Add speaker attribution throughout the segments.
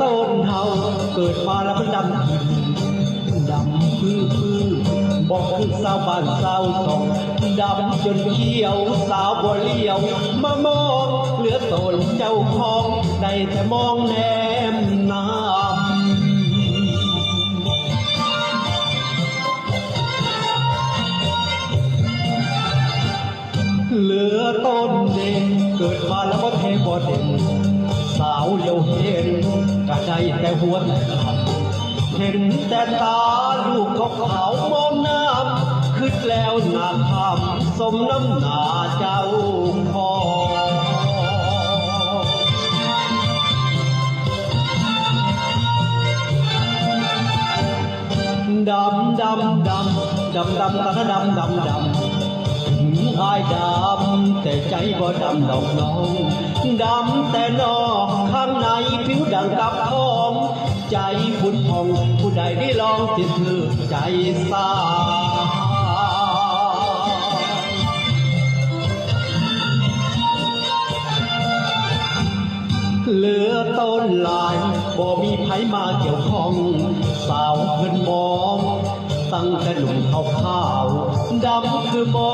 Speaker 1: ดำพื้อพื้อบอกคือสาวบ้านสาวตองดำจนเขียวสาวบ่เลี้ยว มามองเหลือตนเจ้าของได้แต่มองแนมน้ำเหลือต้นเด่นเกิดมาแล้วก็เทบ่เด่น สาวเลียวเห็นกระใจแต่หัวเห็นแต่ตาลูกเขาขาวมองน้ำคืดแล้วหนาคำสมน้ำหนาเจ้าพอดำดำดำดำดำตาดำดำดำ อายดำ แต่ใจบ่ดำดอกน้อง ดำแต่นอกข้างในผิวดังกับทอง ใจผุดพองผู้ใดได้ลองติดถือใจสาเหลือต้นลายบ่มีไผมาเกี่ยวข้อง สาวเพิ่นมอง ตั้งแต่หนุ่มขาวขาวดำคือมอ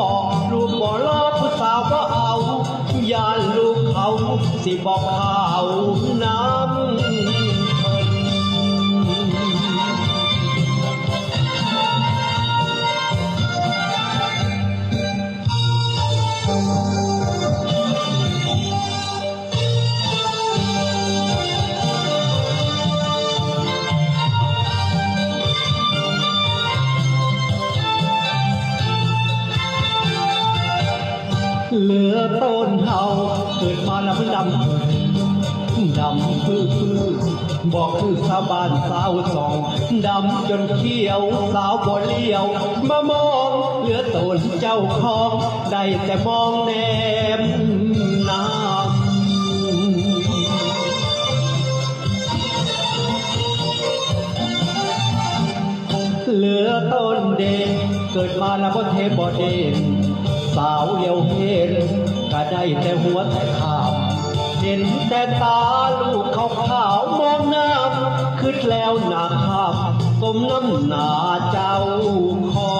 Speaker 1: ยานลูกเขาสิบอกเขานา เหลือต้นเฮาเกิดมาแล้วมันดำดำพื้อพื้อบอกคือสาวบ้านสาวสองดำจนเขียวสาวบ่เลี้ยวมามองเหลือต้นเจ้าของได้แต่มองแนมน้ำเหลือต้นเด่นเกิดมาแล้วก็เทบ่เด่น สาวเลี้ยวเห็นก็ได้แต่หัวแต่ขามเห็นแต่ตาลูกเขาขาวมองน้ำคืดแล้วหนาคำสมน้ำหนาเจ้าคอ